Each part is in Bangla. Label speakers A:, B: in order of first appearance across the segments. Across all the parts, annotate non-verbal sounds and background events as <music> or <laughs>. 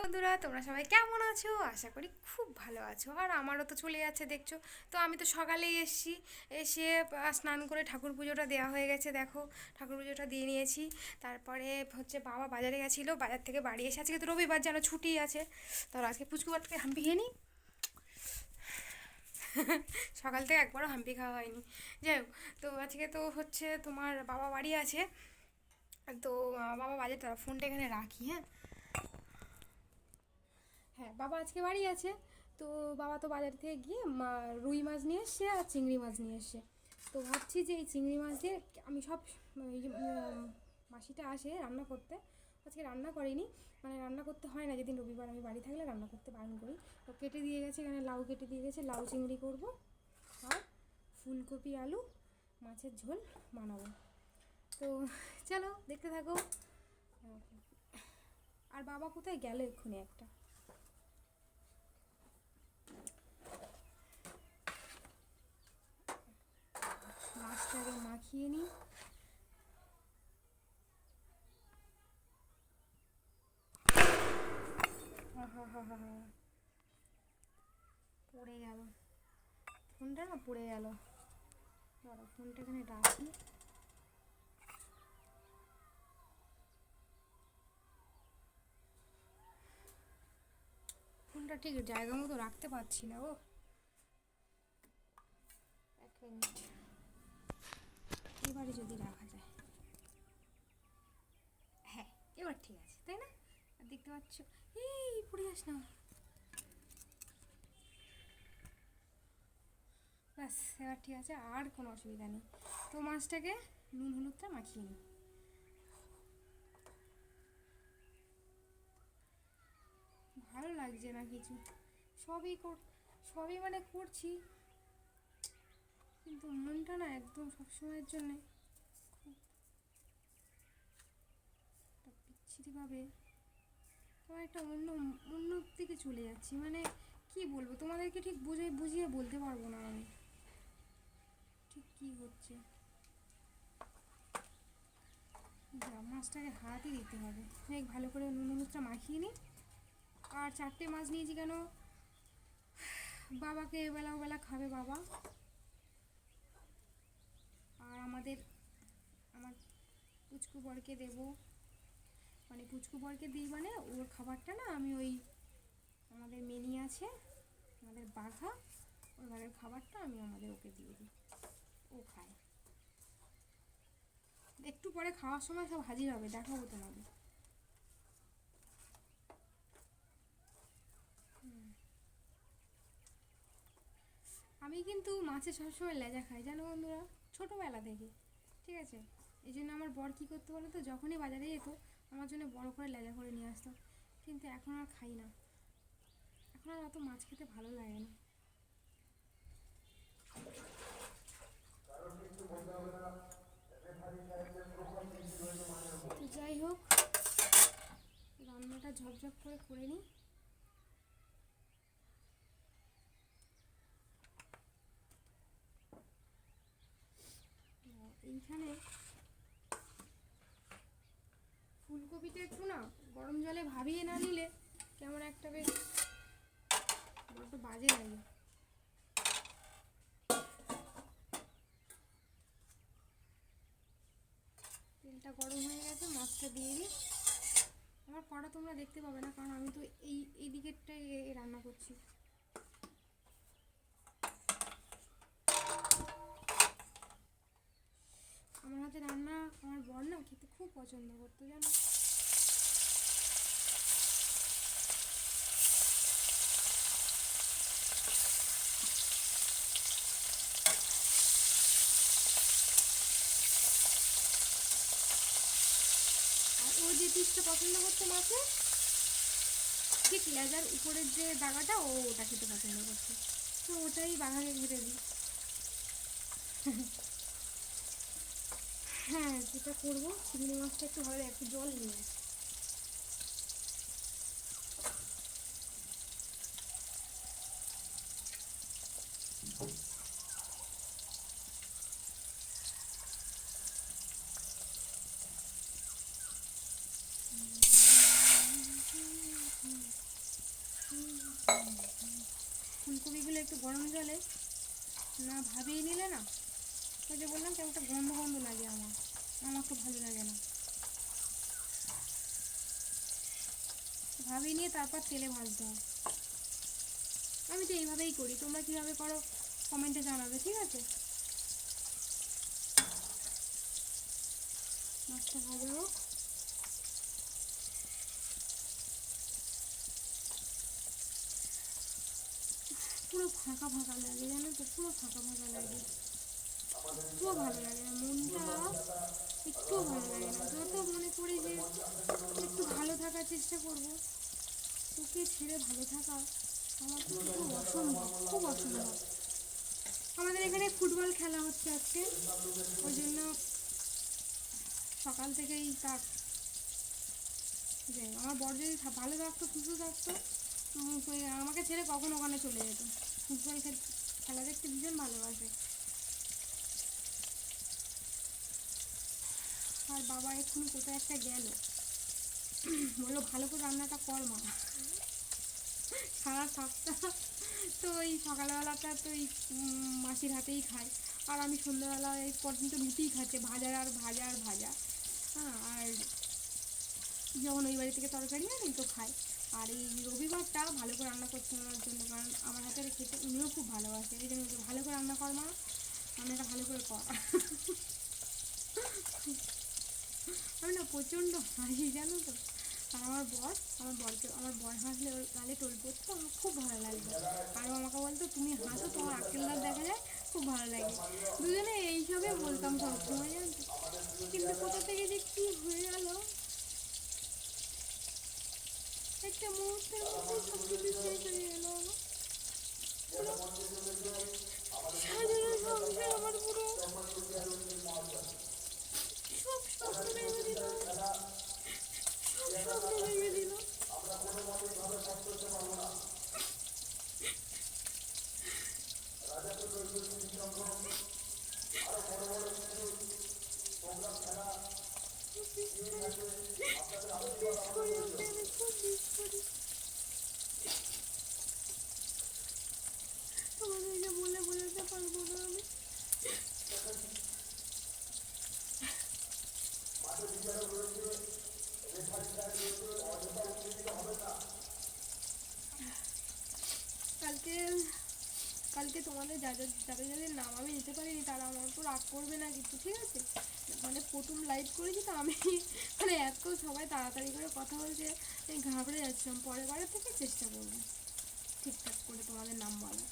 A: বন্ধুরা, তোমরা সবাই কেমন আছো? আশা করি খুব ভালো আছো। আর আমারও তো চলে যাচ্ছে, দেখছ? তো আমি তো সকালেই এসেছি। এসে স্নান করে ঠাকুর পুজোটা দেওয়া হয়ে গেছে, দেখো। ঠাকুর পুজোটা দিয়ে নিয়েছি। তারপরে হচ্ছে বাবা বাজারে গেছিল। বাজার থেকে বাড়ি এসে, আজকে তো রবিবার, যেন ছুটি আছে। তো আজকে পুচকুবার থেকে হাম্পি খেয়ে নিই সকাল থেকে একবারও হাম্পি খাওয়া হয়নি। যাই হোক, তো আজকে তো হচ্ছে তোমার বাবা বাড়ি আছে। তো বাবা বাজারটা ফোনটা এখানে রাখি হ্যাঁ? হ্যাঁ বাবা আজকে বাড়ি আছে। তো বাবা তো বাজার থেকে গিয়ে মা- রুই মাছ নিয়ে এসছে আর চিংড়ি মাছ নিয়ে এসছে। তো ভাবছি যে এই চিংড়ি মাছ দিয়ে আমি সব মাসিটা আসে রান্না করতে। আজকে রান্না করিনি। মানে রান্না করতে হয় না, যেদিন রবিবার আমি বাড়ি থাকলে রান্না করতে বারণ করি। তো কেটে দিয়ে গেছে, এখানে লাউ কেটে দিয়ে গেছে, লাউ চিংড়ি করব আর ফুলকপি, আলু, মাছের ঝোল বানাবো। তো চলো, দেখতে থাকো। আর বাবা কোথায় গেল এক্ষুনি একটা? মাছটাকে মাখিয়ে নিই। পড়ে গেল। ফোনটা না পড়ে গেল? দাঁড়া ফোনটা এখানে রাখি। ফোনটা ঠিক জায়গা মতো রাখতে পারছি না ও এক মিনিট। এবারে যদি রাখা যায়। হ্যাঁ এবার ঠিক আছে, তাই না? দেখতে পাচ্ছ, এই পড়ে যাস না। ব্যাস, এবার ঠিক আছে, আর কোনো অসুবিধা নেই। তো মাছটাকে নুন হলুদটা মাখিয়ে নিই ভালো লাগছে না কিছু। সবই সবই মানে করছি। কিন্তু মনটা না একদম সবসময়ের জন্যে খুব বিচ্ছিরিভাবে একটা অন্য অন্য দিকে চলে যাচ্ছি। মানে কি বলব, তোমাদেরকে ঠিক বুঝে, বুঝিয়ে বলতে পারব না আমি। ঠিক কি হচ্ছে? যা, মাছটাকে হাতই দিতে হবে। অনেক ভালো করে নুন, হলুদটা মাখিয়ে নিই আর চারটে মাছ নিয়েছি কেন? বাবাকে এবেলা ওবেলা খাবে বাবা। আর আমাদের, আমার পুচকু বরকে দেব। মানে পুচকু বরকে দিই মানে ওর খাবারটা না আমি ওই আমাদের মেনি আছে, আমাদের বাঘা ওই বাঘের খাবারটা আমি আমাদের ওকে দিয়ে দিই। ও খায়। একটু পরে খাওয়ার সময় সব হাজির হবে, দেখাবো তোমাদের। আমি কিন্তু মাছে সবসময় লেজা খাই, জানো বন্ধুরা? ছোটোবেলা থেকে, ঠিক আছে? এই জন্য আমার বর কী করতে বলো তো যখনই বাজারে যেত, আমার জন্য বড় করে লেজা করে নিয়ে আসতো। কিন্তু এখন আর খাই না। এখন আর অত মাছ খেতে ভালো লাগে না। তো যাই হোক, রান্নাটা ঝপঝপ করে করে নিই। এইখানে ফুলকপিটা একটু না গরম জলে ভাবিয়ে না নিলে কেমন একটা বেশ বড্ড বাজে লাগে। তেলটা গরম হয়ে গেছে মাছটা দিয়ে দিই। আমার কড়া তোমরা দেখতে পাবে না, কারণ আমি তো এই এই দিকেরটাই রান্না করছি আমার হাতে রান্না আমার বর না খেতে খুব পছন্দ করতো, জানো? ও যে পিসটা পছন্দ করতো মাছে, ঠিক লেজার উপরের যে দাগাটা ও ওটা খেতে পছন্দ করতো। তো ওটাই বাঘাকে খেতে দিই হ্যাঁ যেটা করব, চিংড়ি মাছটা একটু ভালো একটু জল নিয়ে আসি ফুলকপিগুলো একটু গরম জলে না ভাবিয়ে নিলে না? ওই যে বললাম কেমন একটা গন্ধ গন্ধ লাগে আমার। আমার তো ভালো লাগে না। ভাবিয়ে নিয়ে তারপর তেলে ভাজতে হয় আমি তো এইভাবেই করি, তোমরা কীভাবে করো কমেন্টে জানাবে, ঠিক আছে? মাছটা ভাজা হোক। পুরো ফাঁকা ফাঁকা লাগে, জানো তো? পুরো ফাঁকা ফাঁকা লাগে। একটুও ভালো লাগে না, মনটা একটুও ভালো লাগে না। যত মনে করি যে একটু ভালো থাকার চেষ্টা করব, তোকে ছেড়ে ভালো থাকা আমার তো খুব অসম্ভব খুব অসম্ভব। আমাদের এখানে ফুটবল খেলা হচ্ছে আজকে, ওই জন্য সকাল থেকেই তার যে আমার বড় যদি ভালো থাকতো, সুস্থ থাকতো আমাকে ছেড়ে কখন ওখানে চলে যেত। ফুটবল খেলা দেখতে ভীষণ ভালোবাসে। আর বাবা এক্ষুনি কোথায় একটা গেল। বলল, ভালো করে রান্নাটা কর মা। সারা সপ্তাহ তো ওই সকালবেলাটা তো ওই মাসির হাতেই খায়। আর আমি সন্ধ্যাবেলা এই পর্যন্ত রুটিই খাচ্ছে, ভাজা আর ভাজা আর ভাজা। হ্যাঁ আর যখন ওই বাড়ি থেকে তরকারি আনি তো খাই আর এই রবিবারটা ভালো করে রান্না করতে আমার জন্য, কারণ আমার হাতের খেতে উনিও খুব ভালোবাসে। এই জন্য ভালো করে রান্না কর মা, রান্নাটা ভালো করে কর। আমি না প্রচণ্ড হাসি, জানো তো? আর আমার বর, আমার বরকে, আমার বর হাসলে ওর গালে টোল পড়তো, আমার খুব ভালো লাগতো। আর আমাকে বলতো, তুমি হাসো, তোমার আকেল দাঁত দেখা যায়, খুব ভালো লাগে। দুজনে এইসবে বলতাম সবসময় জানো কিন্তু কোথা থেকে যে কী হয়ে গেল? একটা মুহূর্তের মধ্যে সব কিছু শেষ হয়ে গেল আমার সাজানো সংসার, আমার পুরো সব সব স্বপ্ন ভেঙে দিল মিস করি ওকে আমি খুব মিস করি তোমাদেরকে বলে বোঝাতে পারব না আমি কালকে তোমাদের যাদের যাদের যাদের নাম আমি নিতে পারিনি, তারা আমার উপর রাগ করবে না কিছু ঠিক আছে? মানে প্রথম লাইভ করেছি তো আমি মানে এত সবাই তাড়াতাড়ি করে কথা বলছে, আমি ঘাবড়ে যাচ্ছিলাম। পরের বারের থেকে চেষ্টা করব। ঠিকঠাক করে তোমাদের নাম বলা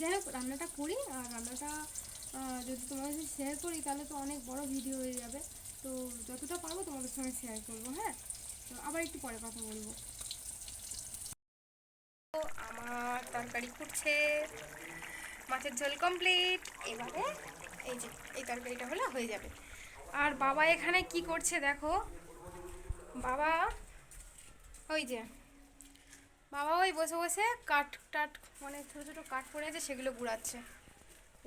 A: যাই হোক, রান্নাটা করি, আর রান্নাটা যদি তোমাদের সাথে শেয়ার করি, তাহলে তো অনেক বড় ভিডিও হয়ে যাবে। তো যতটা পারব তোমাদের সঙ্গে শেয়ার করব হ্যাঁ? তো আবার একটু পরে কথা বলব। আমার তরকারি ফুটছে, মাছের ঝোল কমপ্লিট এবারে এই যে, এই তরকারিটা হলে, হয়ে যাবে। আর বাবা এখানে কি করছে দেখো? বাবা, ওই যে, বাবা ওই বসে বসে কাঠ টাট মানে ছোটো ছোটো কাঠ পড়ে আছে, সেগুলো গুড়াচ্ছে।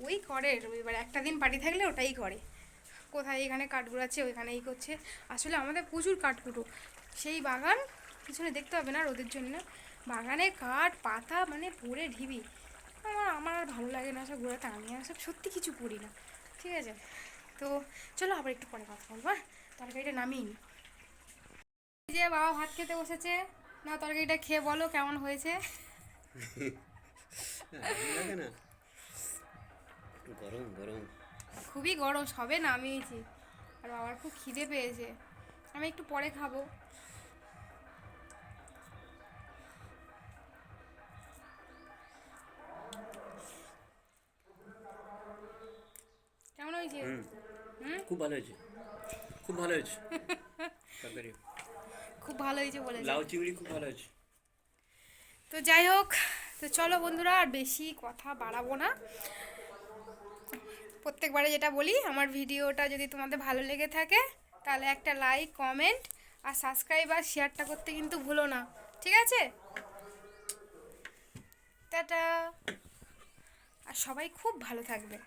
A: ওই করে রবিবার, একটা দিন পার্টি থাকলে ওটাই করে। কোথায় এখানে কাঠ গুড়াচ্ছে ওইখানে এই করছে আসলে আমাদের প্রচুর কাঠ কুটো সেই বাগান পিছনে দেখতে হবে না রোদের জন্য। বাগানে কাঠ, পাতা মানে পড়ে ঢিবি। আমার আমার আর ভালো লাগে না সব ঘোরাতে আমি আর সব সত্যি কিছু করি না। ঠিক আছে? তো চলো আবার একটু পরে কথা বলব হ্যাঁ? তরকারিটা নামিয়ে যে বাবা ভাত খেতে বসেছে। না, তরকারিটা খেয়ে বলো কেমন হয়েছে? <laughs>
B: গরম গরম।
A: খুবই গরম সবে নামিয়েছি। আর বাবার খুব খিদে পেয়েছে। আমি একটু পরে খাব। কেমন হয়েছে?
B: খুব ভালো হয়েছে। খুব ভালো হয়েছে। <laughs>
A: খুব ভালো হয়েছে বলেছে।
B: লাউ চিংড়ি খুব ভালো হয়েছে।
A: তো যাই হোক তো চলো বন্ধুরা আর বেশি কথা বাড়াবো না। প্রত্যেকবারে যেটা বলি, আমার ভিডিওটা যদি তোমাদের ভালো লেগে থাকে, তাহলে একটা লাইক কমেন্ট আর সাবস্ক্রাইব আর শেয়ারটা করতে কিন্তু ভুলো না। ঠিক আছে? টাটা। আর সবাই খুব ভালো থাকবে।